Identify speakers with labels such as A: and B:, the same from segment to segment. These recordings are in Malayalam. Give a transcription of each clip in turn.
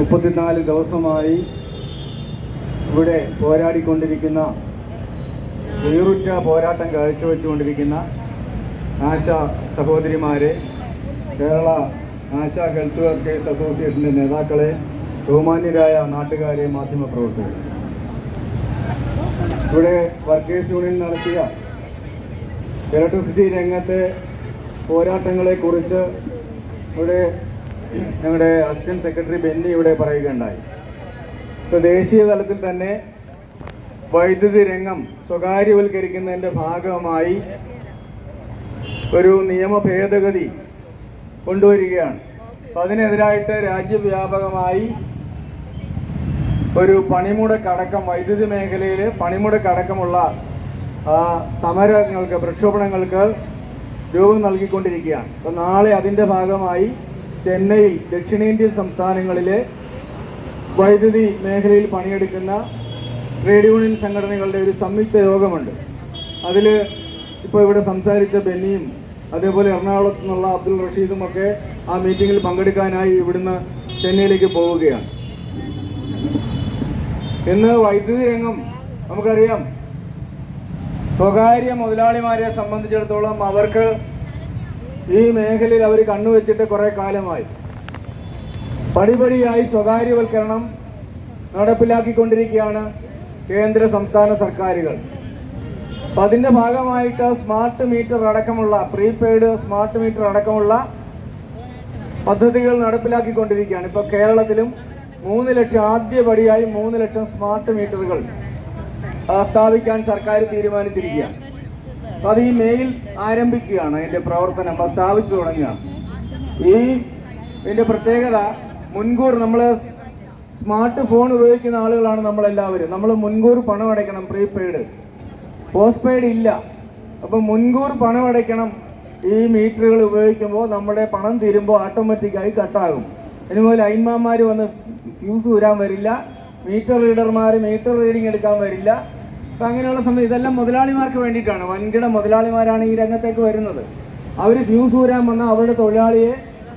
A: മുപ്പത്തിനാല് ദിവസമായി ഇവിടെ പോരാടിക്കൊണ്ടിരിക്കുന്ന വേറുറ്റ പോരാട്ടം കാഴ്ചവെച്ചുകൊണ്ടിരിക്കുന്ന ആശ സഹോദരിമാരെ കേരള ആശ ഹെൽത്ത് വർക്കേഴ്സ് അസോസിയേഷന്റെ നേതാക്കളെ ബഹുമാന്യരായ നാട്ടുകാരെ മാധ്യമപ്രവർത്തകർ ഇവിടെ വർക്കേഴ്സ് യൂണിയൻ നടത്തിയ ഇലക്ട്രിസിറ്റി രംഗത്തെ പോരാട്ടങ്ങളെക്കുറിച്ച് ഇവിടെ ഞങ്ങളുടെ അസിസ്റ്റന്റ് സെക്രട്ടറി ബെന്നി ഇവിടെ പറയുകയുണ്ടായി. ഇപ്പോൾ ദേശീയ തലത്തിൽ തന്നെ വൈദ്യുതി രംഗം സ്വകാര്യവൽക്കരിക്കുന്നതിന്റെ ഭാഗമായി ഒരു നിയമ ഭേദഗതി കൊണ്ടുവരികയാണ്. അപ്പം അതിനെതിരായിട്ട് രാജ്യവ്യാപകമായി ഒരു പണിമുടക്കടക്കം വൈദ്യുതി മേഖലയിൽ പണിമുടക്കടക്കമുള്ള സമരങ്ങൾക്ക് പ്രക്ഷോഭണങ്ങൾക്ക് രൂപം നൽകിക്കൊണ്ടിരിക്കുകയാണ്. അപ്പം നാളെ അതിന്റെ ഭാഗമായി ചെന്നൈയിൽ ദക്ഷിണേന്ത്യൻ സംസ്ഥാനങ്ങളിലെ വൈദ്യുതി മേഖലയിൽ പണിയെടുക്കുന്ന ട്രേഡ് യൂണിയൻ സംഘടനകളുടെ ഒരു സംയുക്ത യോഗമുണ്ട്. അതിൽ ഇപ്പോൾ ഇവിടെ സംസാരിച്ച ബെന്നിയും അതേപോലെ എറണാകുളത്ത് നിന്നുള്ള അബ്ദുൾ റഷീദും ഒക്കെ ആ മീറ്റിങ്ങിൽ പങ്കെടുക്കാനായി ഇവിടുന്ന് ചെന്നൈയിലേക്ക് പോവുകയാണ്. ഇന്ന് വൈദ്യുതി രംഗം നമുക്കറിയാം. സ്വകാര്യ മുതലാളിമാരെ സംബന്ധിച്ചിടത്തോളം അവർക്ക് ഈ മേഖലയിൽ അവർ കണ്ണുവെച്ചിട്ട് കുറെ കാലമായി. പടിപടിയായി സ്വകാര്യവൽക്കരണം നടപ്പിലാക്കിക്കൊണ്ടിരിക്കുകയാണ് കേന്ദ്ര സംസ്ഥാന സർക്കാരുകൾ. അതിന്റെ ഭാഗമായിട്ട് സ്മാർട്ട് മീറ്റർ അടക്കമുള്ള പ്രീപെയ്ഡ് സ്മാർട്ട് മീറ്റർ അടക്കമുള്ള പദ്ധതികൾ നടപ്പിലാക്കിക്കൊണ്ടിരിക്കുകയാണ്. ഇപ്പോൾ കേരളത്തിലും മൂന്ന് ലക്ഷം ആദ്യപടിയായി മൂന്ന് ലക്ഷം സ്മാർട്ട് മീറ്ററുകൾ സ്ഥാപിക്കാൻ സർക്കാർ തീരുമാനിച്ചിരിക്കുകയാണ്. അത് ഈ മെയിൽ ആരംഭിക്കുകയാണ്. അതിന്റെ പ്രവർത്തനം സ്ഥാപിച്ചു തുടങ്ങുകയാണ്. ഈ ഇതിന്റെ പ്രത്യേകത മുൻകൂർ നമ്മൾ സ്മാർട്ട് ഫോൺ ഉപയോഗിക്കുന്ന ആളുകളാണ് നമ്മളെല്ലാവരും. നമ്മൾ മുൻകൂർ പണം അടയ്ക്കണം പ്രീപെയ്ഡ് പോസ്റ്റ് പെയ്ഡ് ഇല്ല. അപ്പം മുൻകൂർ പണം അടയ്ക്കണം ഈ മീറ്ററുകൾ ഉപയോഗിക്കുമ്പോൾ നമ്മുടെ പണം തീരുമ്പോൾ ഓട്ടോമാറ്റിക്കായി കട്ടാകും ഇനി മുതൽ ലൈൻമാന്മാർ വന്ന് ഫ്യൂസ് ഊരാൻ വരില്ല. മീറ്റർ റീഡർമാർ മീറ്റർ റീഡിംഗ് എടുക്കാൻ വരില്ല. അപ്പം അങ്ങനെയുള്ള സമയം ഇതെല്ലാം മുതലാളിമാർക്ക് വേണ്ടിയിട്ടാണ്. വൻകിട മുതലാളിമാരാണ് ഈ രംഗത്തേക്ക് വരുന്നത്. അവർ ഫ്യൂസ് ഊരാൻ വന്ന അവരുടെ തൊഴിലാളിയെ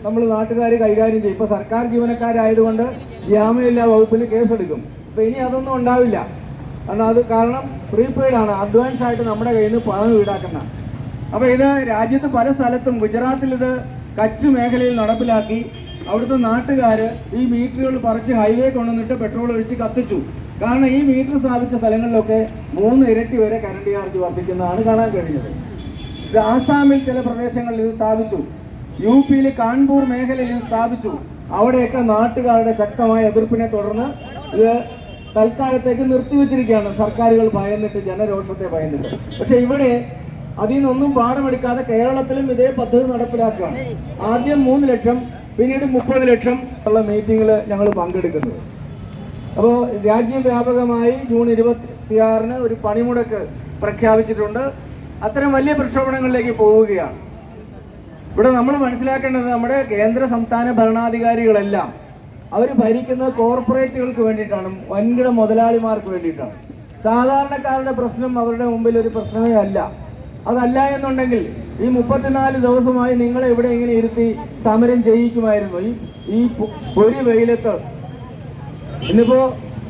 A: നമ്മൾ നാട്ടുകാർ കൈകാര്യം ചെയ്യും. ഇപ്പോൾ സർക്കാർ ജീവനക്കാരായതുകൊണ്ട് ജാമ്യമില്ലാ വകുപ്പിൽ കേസെടുക്കും. അപ്പോൾ ഇനി അതൊന്നും ഉണ്ടാവില്ല. കാരണം അത് കാരണം പ്രീപെയ്ഡ് ആണ്. അഡ്വാൻസ് ആയിട്ട് നമ്മുടെ കയ്യിൽ നിന്ന് പണം ഈടാക്കുന്ന. അപ്പോൾ ഇത് രാജ്യത്ത് പല സ്ഥലത്തും ഗുജറാത്തിൽ ഇത് കച്ച് മേഖലയിൽ നടപ്പിലാക്കി. അവിടുത്തെ നാട്ടുകാർ ഈ മീറ്ററുകൾ പറിച്ച് ഹൈവേ കൊണ്ടുവന്നിട്ട് പെട്രോൾ ഒഴിച്ച് കത്തിച്ചു. കാരണം ഈ മീറ്റർ സ്ഥാപിച്ച സ്ഥലങ്ങളിലൊക്കെ മൂന്ന് ഇരട്ടി വരെ കറണ്ട് ചാർജ് വർദ്ധിക്കുന്നതാണ് കാണാൻ കഴിഞ്ഞത്. ഇത് ആസാമിൽ ചില പ്രദേശങ്ങളിൽ ഇത് സ്ഥാപിച്ചു. യു പിയിൽ കാൺപൂർ മേഖലയിൽ ഇത് സ്ഥാപിച്ചു. അവിടെയൊക്കെ നാട്ടുകാരുടെ ശക്തമായ എതിർപ്പിനെ തുടർന്ന് ഇത് തൽക്കാലത്തേക്ക് നിർത്തിവെച്ചിരിക്കുകയാണ്. സർക്കാരുകൾ ഭയന്നിട്ട് ജനരോഷത്തെ ഭയന്നിട്ട്. പക്ഷെ ഇവിടെ അതിൽ നിന്നൊന്നും പാഠമെടുക്കാതെ കേരളത്തിലും ഇതേ പദ്ധതി നടപ്പിലാക്കുകയാണ്. ആദ്യം മൂന്ന് ലക്ഷം പിന്നീട് മുപ്പത് ലക്ഷം ഉള്ള മീറ്റിങ്ങിൽ ഞങ്ങൾ പങ്കെടുക്കുന്നത്. അപ്പോൾ രാജ്യവ്യാപകമായി ജൂൺ ഇരുപത്തിയാറിന് ഒരു പണിമുടക്ക് പ്രഖ്യാപിച്ചിട്ടുണ്ട്. അത്തരം വലിയ പ്രക്ഷോഭണങ്ങളിലേക്ക് പോവുകയാണ്. ഇവിടെ നമ്മൾ മനസ്സിലാക്കേണ്ടത് നമ്മുടെ കേന്ദ്ര സംസ്ഥാന ഭരണാധികാരികളെല്ലാം അവർ ഭരിക്കുന്നത് കോർപ്പറേറ്റുകൾക്ക് വേണ്ടിയിട്ടാണ് വൻകിട മുതലാളിമാർക്ക് വേണ്ടിയിട്ടാണ്. സാധാരണക്കാരുടെ പ്രശ്നം അവരുടെ മുമ്പിൽ ഒരു പ്രശ്നമേ അല്ല. അതല്ല എന്നുണ്ടെങ്കിൽ ഈ മുപ്പത്തിനാല് ദിവസമായി നിങ്ങളെ ഇവിടെ ഇങ്ങനെ ഇരുത്തി സമരം ചെയ്യിക്കുമായിരുന്നു. ഈ ഈ പൊരി വെയിലത്ത് ഇന്നിപ്പോ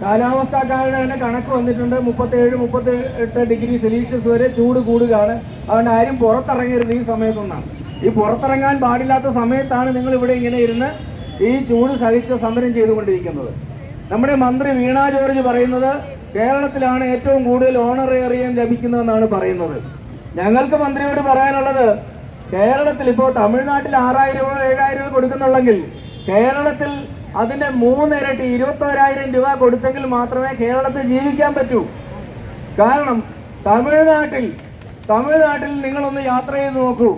A: കാരണം തന്നെ കണക്ക് വന്നിട്ടുണ്ട്. മുപ്പത്തേഴ് മുപ്പത്തി എട്ട് ഡിഗ്രി സെൽഷ്യസ് വരെ ചൂട് കൂടുകയാണ്. അതുകൊണ്ട് ആരും പുറത്തിറങ്ങരുത് ഈ സമയത്തൊന്നാണ്. ഈ പുറത്തിറങ്ങാൻ പാടില്ലാത്ത സമയത്താണ് നിങ്ങൾ ഇവിടെ ഇങ്ങനെ ഇരുന്ന് ഈ ചൂട് സഹിച്ച് സമരം ചെയ്തുകൊണ്ടിരിക്കുന്നത്. നമ്മുടെ മന്ത്രി വീണ ജോർജ് പറയുന്നത് കേരളത്തിലാണ് ഏറ്റവും കൂടുതൽ ഓണറേറിയം ലഭിക്കുന്നതെന്നാണ് പറയുന്നത്. ഞങ്ങൾക്ക് മന്ത്രിയോട് പറയാനുള്ളത് കേരളത്തിൽ ഇപ്പോൾ തമിഴ്നാട്ടിൽ ആറായിരം രൂപ ഏഴായിരം രൂപ കൊടുക്കുന്നുള്ളെങ്കിൽ കേരളത്തിൽ അതിന്റെ മൂന്നിരട്ടി ഇരുപത്തോരായിരം രൂപ കൊടുത്തെങ്കിൽ മാത്രമേ കേരളത്തിൽ ജീവിക്കാൻ പറ്റൂ. കാരണം തമിഴ്നാട്ടിൽ തമിഴ്നാട്ടിൽ നിങ്ങളൊന്ന് യാത്ര ചെയ്ത് നോക്കൂ.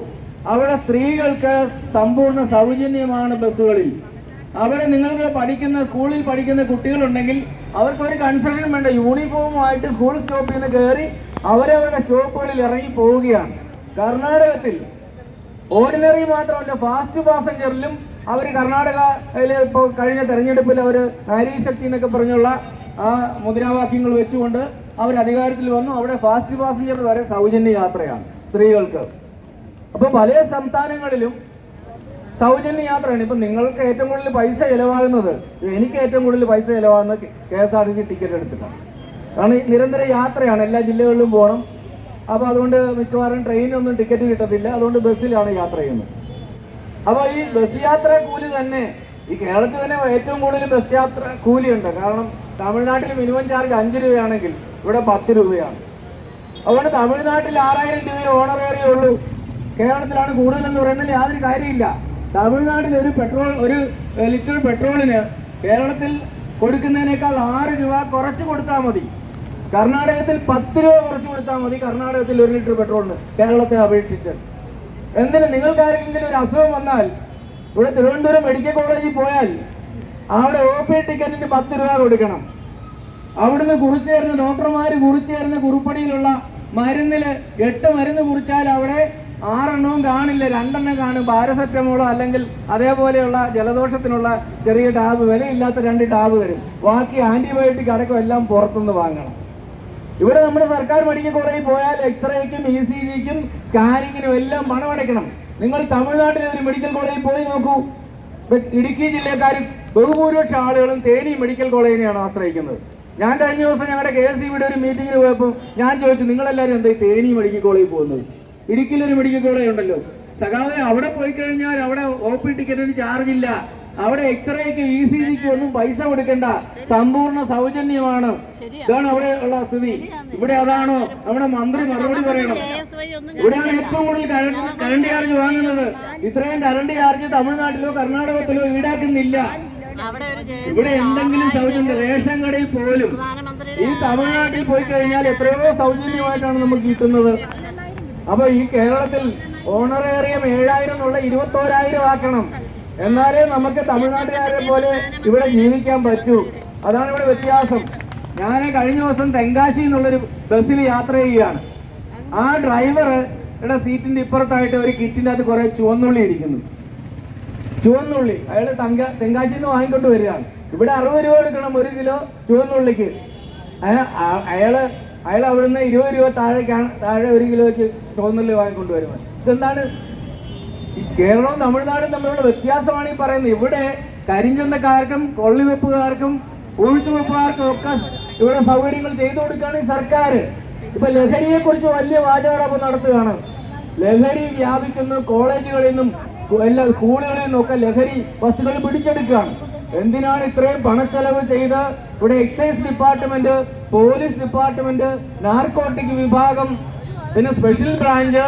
A: അവിടെ സ്ത്രീകൾക്ക് സമ്പൂർണ സൗജന്യമാണ് ബസ്സുകളിൽ. അവിടെ നിങ്ങൾക്ക് പഠിക്കുന്ന സ്കൂളിൽ പഠിക്കുന്ന കുട്ടികളുണ്ടെങ്കിൽ അവർക്ക് ഒരു കൺസെഷൻ വേണ്ട യൂണിഫോമുമായിട്ട് സ്കൂൾ സ്റ്റോപ്പിൽ നിന്ന് കയറി അവരവരുടെ സ്റ്റോപ്പുകളിൽ ഇറങ്ങി പോവുകയാണ്. കർണാടകത്തിൽ ഓർഡിനറി മാത്രമല്ല ഫാസ്റ്റ് പാസഞ്ചറിലും അവർ കർണാടകയിൽ ഇപ്പോൾ കഴിഞ്ഞ തെരഞ്ഞെടുപ്പിൽ അവർ നാരീശക്തി എന്നൊക്കെ പറഞ്ഞുള്ള ആ മുദ്രാവാക്യങ്ങൾ വെച്ചുകൊണ്ട് അവർ അധികാരത്തിൽ വന്നു. അവിടെ ഫാസ്റ്റ് പാസഞ്ചർ വരെ സൗജന്യ യാത്രയാണ് സ്ത്രീകൾക്ക്. അപ്പോൾ പല സംസ്ഥാനങ്ങളിലും സൗജന്യ യാത്രയാണ്. ഇപ്പൊ നിങ്ങൾക്ക് ഏറ്റവും കൂടുതൽ പൈസ ചെലവാകുന്നത് എനിക്ക് ഏറ്റവും കൂടുതൽ പൈസ ചെലവാകുന്നത് K S R T C ticket എടുത്തിട്ടാണ്. കാരണം നിരന്തര യാത്രയാണ്. എല്ലാ ജില്ലകളിലും പോകണം. അപ്പോൾ അതുകൊണ്ട് മിക്കവാറും ട്രെയിനൊന്നും ടിക്കറ്റ് കിട്ടത്തില്ല. അതുകൊണ്ട് ബസ്സിലാണ് യാത്ര ചെയ്യുന്നത്. അപ്പോൾ ഈ ബസ് യാത്ര കൂലി തന്നെ ഈ കേരളത്തിൽ തന്നെ ഏറ്റവും കൂടുതൽ ബസ് യാത്ര കൂലിയുണ്ട്. കാരണം തമിഴ്നാട്ടിൽ മിനിമം ചാർജ് അഞ്ച് രൂപയാണെങ്കിൽ ഇവിടെ പത്ത് രൂപയാണ്. അതുകൊണ്ട് തമിഴ്നാട്ടിൽ ആറായിരം രൂപയെ ഓണറേറിയേ ഉള്ളൂ. കേരളത്തിലാണ് കൂടുതലെന്ന് പറയുന്നതിൽ യാതൊരു കാര്യമില്ല. തമിഴ്നാട്ടിൽ ഒരു പെട്രോൾ ഒരു ലിറ്റർ പെട്രോളിന് കേരളത്തിൽ കൊടുക്കുന്നതിനേക്കാൾ ആറ് രൂപ കുറച്ച് കൊടുത്താൽ മതി. കർണാടകത്തിൽ പത്ത് രൂപ കുറച്ച് കൊടുത്താൽ മതി. കർണാടകത്തിൽ ഒരു ലിറ്റർ പെട്രോളിന് കേരളത്തെ അപേക്ഷിച്ച്. എന്തിന് നിങ്ങൾക്ക് ആർക്കെങ്കിലും ഒരു അസുഖം വന്നാൽ? ഇവിടെ തിരുവനന്തപുരം മെഡിക്കൽ കോളേജിൽ പോയാൽ അവിടെ ഒ പി ടിക്കറ്റിന് പത്ത് രൂപ കൊടുക്കണം. അവിടുന്ന് കുറിച്ചു തരുന്ന ഡോക്ടർമാർ കുറിച്ചു തരുന്ന കുറിപ്പടിയിലുള്ള മരുന്നിൽ എട്ട് മരുന്ന് കുറിച്ചാൽ അവിടെ ആറെണ്ണവും കാണില്ല രണ്ടെണ്ണം കാണും. പാരസെറ്റമോളോ അല്ലെങ്കിൽ അതേപോലെയുള്ള ജലദോഷത്തിനുള്ള ചെറിയ ടാബ് വിലയില്ലാത്ത രണ്ട് ടാബ് തരും ബാക്കി ആന്റിബയോട്ടിക് അടക്കം എല്ലാം പുറത്തുനിന്ന് വാങ്ങണം. ഇവിടെ നമ്മുടെ സർക്കാർ മെഡിക്കൽ കോളേജിൽ പോയാൽ എക്സ്റേക്കും ഇ സി ജിക്കും സ്കാനിങ്ങിനും എല്ലാം പണം അടയ്ക്കണം. നിങ്ങൾ തമിഴ്നാട്ടിലെ ഒരു മെഡിക്കൽ കോളേജിൽ പോയി നോക്കൂ. ഇടുക്കി ജില്ലക്കാർ ബഹുഭൂരിപക്ഷ ആളുകളും തേനി മെഡിക്കൽ കോളേജിനെയാണ് ആശ്രയിക്കുന്നത്. ഞാൻ കഴിഞ്ഞ ദിവസം ഞങ്ങളുടെ കെ എസ് സിയുടെ ഒരു മീറ്റിങ്ങിന് പോയപ്പോൾ ഞാൻ ചോദിച്ചു നിങ്ങളെല്ലാവരും എന്തായി തേനി മെഡിക്കൽ കോളേജിൽ പോകുന്നത്? ഇടുക്കിയിലൊരു മെഡിക്കൽ കോളേജ് ഉണ്ടല്ലോ. സഖാവെ അവിടെ പോയി കഴിഞ്ഞാൽ അവിടെ ഒ പി ടിക്കറ്റിന് ചാർജ് ഇല്ല. അവിടെ എക്സ്റേക്ക് ഇ സി ജിക്ക് ഒന്നും പൈസ കൊടുക്കണ്ട സമ്പൂർണ സൗജന്യമാണ് ഇതാണ് അവിടെ ഉള്ള സ്ഥിതി ഇവിടെ അതാണോ അവിടെ മന്ത്രി മറുപടി പറയണം ഇവിടെയാണ് ഏറ്റവും കൂടുതൽ കരണ്ട് ചാർജ് വാങ്ങുന്നത് ഇത്രയും കരണ്ട് ചാർജ് തമിഴ്നാട്ടിലോ കർണാടകത്തിലോ ഈടാക്കുന്നില്ല ഇവിടെ എന്തെങ്കിലും സൗജന്യം റേഷൻ കടയിൽ പോലും ഈ തമിഴ്നാട്ടിൽ പോയി കഴിഞ്ഞാൽ എത്രയോ സൗജന്യമായിട്ടാണ് നമുക്ക് കിട്ടുന്നത് അപ്പൊ ഈ കേരളത്തിൽ ഓണറേറിയം ഏഴായിരം എന്നുള്ള ഇരുപത്തോരായിരം ആക്കണം എന്നാലേ നമുക്ക് തമിഴ്നാട്ടുകാരെ പോലെ ഇവിടെ ജീവിക്കാൻ പറ്റൂ. അതാണ് ഇവിടെ വ്യത്യാസം. ഞാൻ കഴിഞ്ഞ ദിവസം തെങ്കാശി എന്നുള്ളൊരു ബസ്സിൽ യാത്ര ചെയ്യുകയാണ്. ആ ഡ്രൈവറുടെ സീറ്റിന്റെ ഇപ്പുറത്തായിട്ട് ഒരു കിറ്റിന്റെ അത് കുറെ ചുവന്നുള്ളി ഇരിക്കുന്നു. ചുവന്നുള്ളി. അയാൾ തങ്ക തെങ്കാശിയിൽ നിന്ന് വാങ്ങിക്കൊണ്ട് വരികയാണ്. ഇവിടെ അറുപത് രൂപ എടുക്കണം ഒരു കിലോ ചുവന്നുള്ളിക്ക്. അയാൾ അയാൾ അവിടുന്ന് ഇരുപത് രൂപ താഴേക്കാണ് താഴെ ഒരു കിലോയ്ക്ക് ചുവന്നുള്ളി വാങ്ങിക്കൊണ്ട് വരുന്നത് ഇതെന്താണ് ഈ കേരളവും തമിഴ്നാടും തമ്മിലുള്ള വ്യത്യാസമാണ് ഈ പറയുന്നത്. ഇവിടെ കരിഞ്ചന്തക്കാർക്കും കൊള്ളിവെപ്പുകാർക്കും ഉഴുത്തുവെപ്പുകാർക്കും ഒക്കെ ഇവിടെ സൗകര്യങ്ങൾ ചെയ്തു കൊടുക്കുകയാണ് ഈ സർക്കാർ. ഇപ്പൊ ലഹരിയെ കുറിച്ച് വലിയ വാചകടപ്പം നടത്തുകയാണ്. ലഹരി വ്യാപിക്കുന്നു കോളേജുകളിൽ നിന്നും എല്ലാ സ്കൂളുകളിൽ നിന്നും ഒക്കെ ലഹരി വസ്തുക്കൾ പിടിച്ചെടുക്കുകയാണ്. എന്തിനാണ് ഇത്രയും പണച്ചെലവ് ചെയ്ത് ഇവിടെ excise department police department narcotic വിഭാഗം പിന്നെ സ്പെഷ്യൽ ബ്രാഞ്ച്